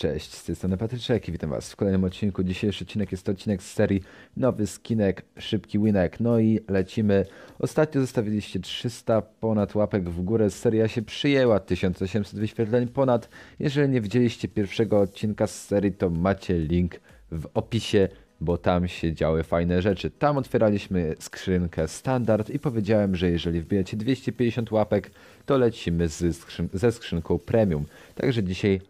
Cześć, z tej strony Patryczek i witam was w kolejnym odcinku. Dzisiejszy odcinek jest to odcinek z serii Nowy Skinek, Szybki Winek. No i lecimy. Ostatnio zostawiliście 300 ponad łapek w górę. Seria się przyjęła, 1800 wyświetleń ponad. Jeżeli nie widzieliście pierwszego odcinka z serii, to macie link w opisie, bo tam się działy fajne rzeczy. Tam otwieraliśmy skrzynkę standard i powiedziałem, że jeżeli wbijacie 250 łapek, to lecimy skrzyn ze skrzynką premium. Także dzisiaj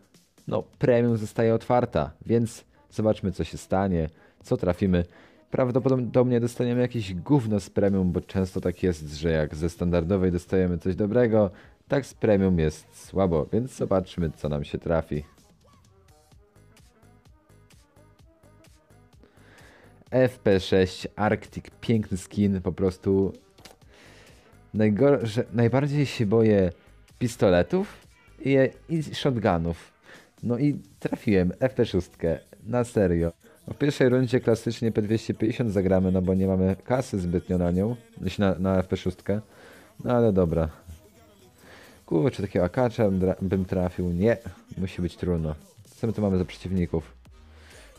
no, premium zostaje otwarta, więc zobaczmy, co się stanie, co trafimy. Prawdopodobnie dostaniemy jakieś gówno z premium, bo często tak jest, że jak ze standardowej dostajemy coś dobrego, tak z premium jest słabo, więc zobaczmy, co nam się trafi. FP6 Arctic, piękny skin, po prostu najgorsze, najbardziej się boję pistoletów i, i shotgunów. No i trafiłem FP6 na serio. W pierwszej rundzie klasycznie P250 zagramy, no bo nie mamy kasy zbytnio na nią, na, na FP6. No ale dobra. Kurczę, takiego akacza bym trafił. Nie, musi być trudno. Co my tu mamy za przeciwników?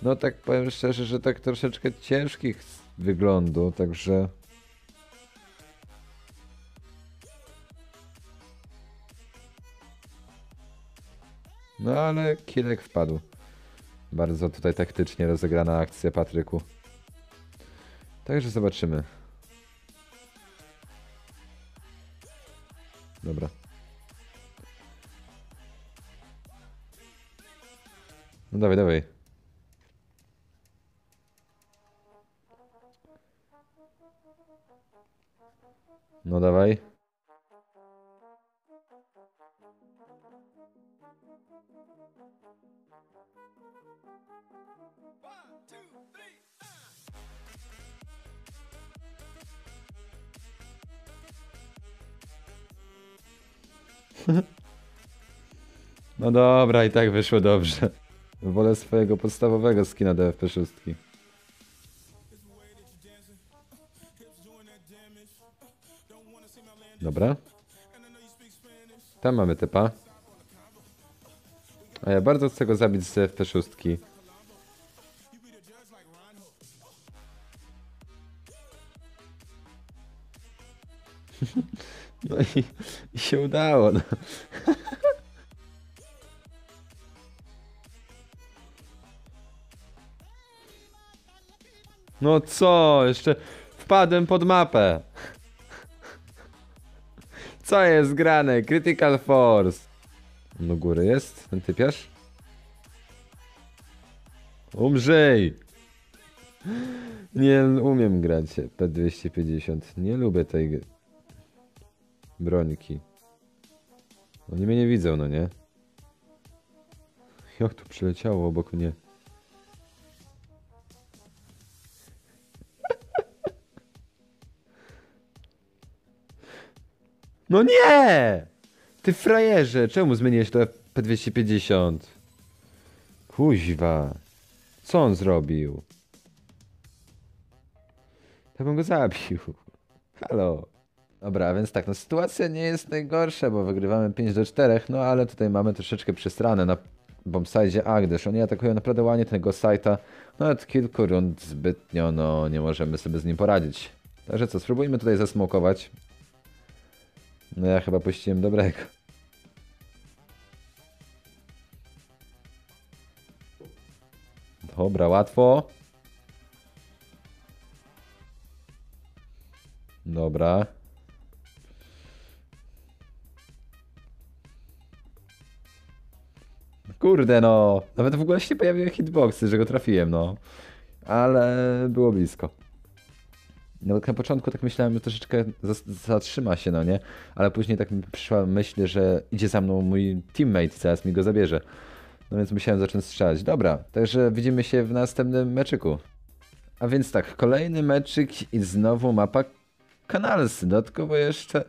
No tak powiem szczerze, że tak troszeczkę ciężkich z wyglądu, także... No ale Kilek wpadł. Bardzo tutaj taktycznie rozegrana akcja Patryku. Także zobaczymy. Dobra. No dawaj, dawaj. No dawaj. No dobra, i tak wyszło dobrze. Wolę swojego podstawowego skina do FP6. Dobra. Tam mamy typa. A ja bardzo chcę go zabić z FP6. I, się udało. No. no co? Jeszcze wpadłem pod mapę. Co jest grane? Critical Force. Do góry jest ten typiarz? Umrzyj! Nie umiem grać P250. Nie lubię tej brońki. Oni mnie nie widzą, no nie? Jak to przyleciało obok mnie? No nie! Ty frajerze, czemu zmieniłeś to P250? Kuźwa. Co on zrobił? Ja bym go zabił. Halo. Dobra, więc tak, no sytuacja nie jest najgorsza, bo wygrywamy 5 do 4, no ale tutaj mamy troszeczkę przestranę na bombsite A, gdyż oni atakują naprawdę ładnie tego sajta. No od kilku rund zbytnio, no nie możemy sobie z nim poradzić. Także co, spróbujmy tutaj zasmokować. No ja chyba puściłem dobrego. Dobra, łatwo. Dobra. Kurde no, nawet w ogóle się pojawiły hitboxy, że go trafiłem, no. Ale było blisko. No na początku tak myślałem, że troszeczkę zatrzyma się, no nie? Ale później tak mi przyszła myśl, że idzie za mną mój teammate, zaraz mi go zabierze. No więc musiałem zacząć strzelać. Dobra, także widzimy się w następnym meczyku. A więc tak, kolejny meczyk i znowu mapa Kanalsy. Dodatkowo jeszcze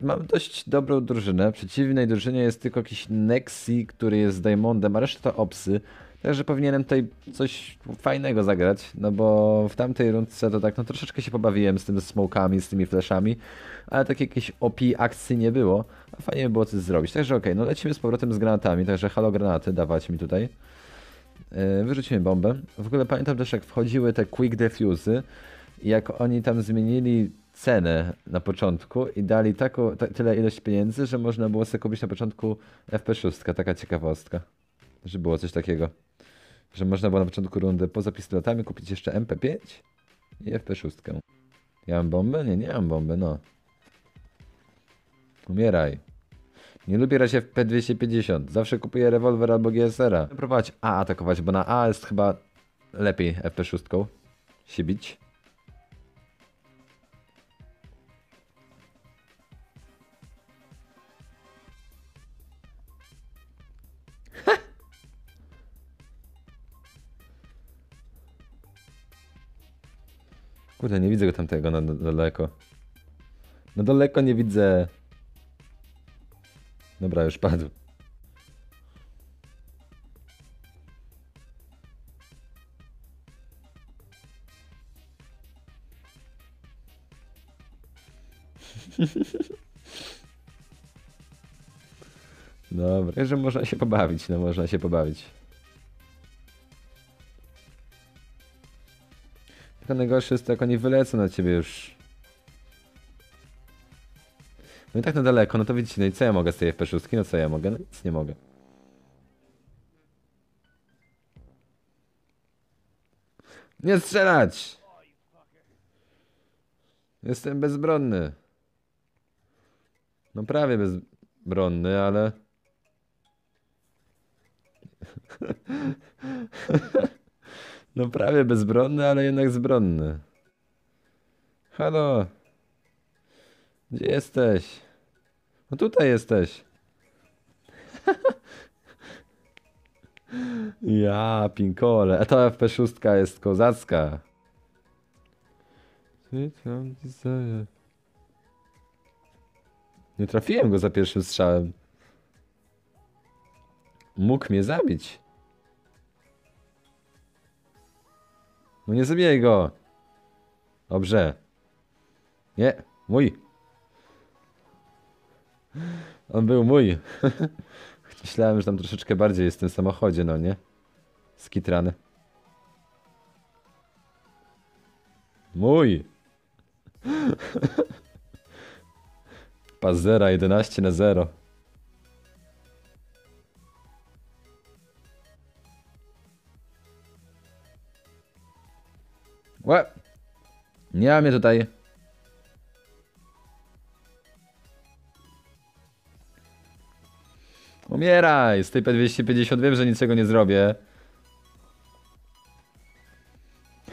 mam dość dobrą drużynę. Przeciwnej drużynie jest tylko jakiś Nexi, który jest Diamondem, a reszta to Opsy. Także powinienem tutaj coś fajnego zagrać, no bo w tamtej rundce to tak, no troszeczkę się pobawiłem z tymi smokami, z tymi flashami, ale tak jakiejś OP akcji nie było, a fajnie by było coś zrobić. Także okej, no lecimy z powrotem z granatami, także halo granaty dawać mi tutaj. Yy, wyrzucimy bombę. W ogóle pamiętam też jak wchodziły te quick defuse'y jak oni tam zmienili cenę na początku i dali taką, ta, tyle ilość pieniędzy, że można było sobie kupić na początku FP6, taka ciekawostka. Że było coś takiego. Że można było na początku rundy poza pistoletami kupić jeszcze MP5 i FP6. Ja mam bombę? Nie, nie mam bomby, no. Umieraj. Nie lubię grać w P250. Zawsze kupuję rewolwer albo GSR-a. Próbować A atakować, bo na A jest chyba lepiej FP6 się bić. Kurde, nie widzę go tamtego na na daleko. Na daleko nie widzę. Dobra, już padł. Dobra, że można się pobawić, no można się pobawić. Tylko najgorsze jest to, jak oni wylecą na ciebie już. No i tak na daleko, no to widzicie, no i co ja mogę z tej FP6? No co ja mogę? No nic nie mogę. Nie strzelać! Jestem bezbronny. No prawie bezbronny, ale... No prawie bezbronny, ale jednak zbronny. Halo? Gdzie jesteś? No tutaj jesteś. Ja, pinkole. A ta FP6 jest kozacka. Nie trafiłem go za pierwszym strzałem. Mógł mnie zabić. No nie zabijaj go. Dobrze. Nie, mój. On był mój. Myślałem, że tam troszeczkę bardziej jest w tym samochodzie, no nie? Skitrany. Mój. Pazera 11 na 0. Łe! Nie mnie tutaj. Umieraj! Z tej P250 wiem, że niczego nie zrobię.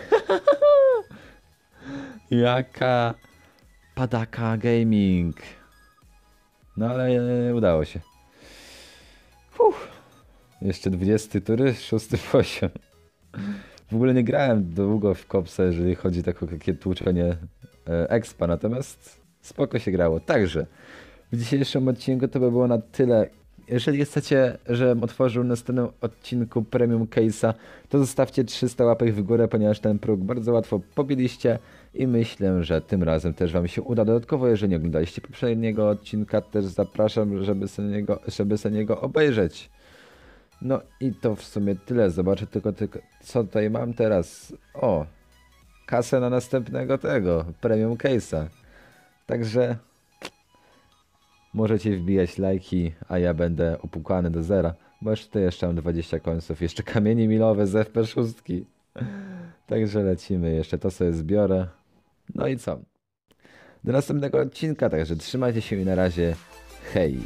Jaka padaka gaming. No ale e, udało się. Uff. Jeszcze 20 tury, 6 poziom. W ogóle nie grałem długo w kopsa, jeżeli chodzi tak o takie tłuczenie e, expa, natomiast spoko się grało. Także w dzisiejszym odcinku to by było na tyle. Jeżeli chcecie, żebym otworzył na następnym odcinku Premium Case'a, to zostawcie 300 łapek w górę, ponieważ ten próg bardzo łatwo pobiliście i myślę, że tym razem też Wam się uda. Dodatkowo, jeżeli nie oglądaliście poprzedniego odcinka, też zapraszam, żeby sobie niego, niego obejrzeć. No i to w sumie tyle. Zobaczę tylko, tylko co tutaj mam teraz. O, kasę na następnego tego, premium case'a. Także możecie wbijać lajki, a ja będę opukany do zera. Bo jeszcze jeszcze mam 20 końców, jeszcze kamienie milowe z FP6. Także lecimy, jeszcze to sobie zbiorę. No i co? Do następnego odcinka, także trzymajcie się i na razie. Hej!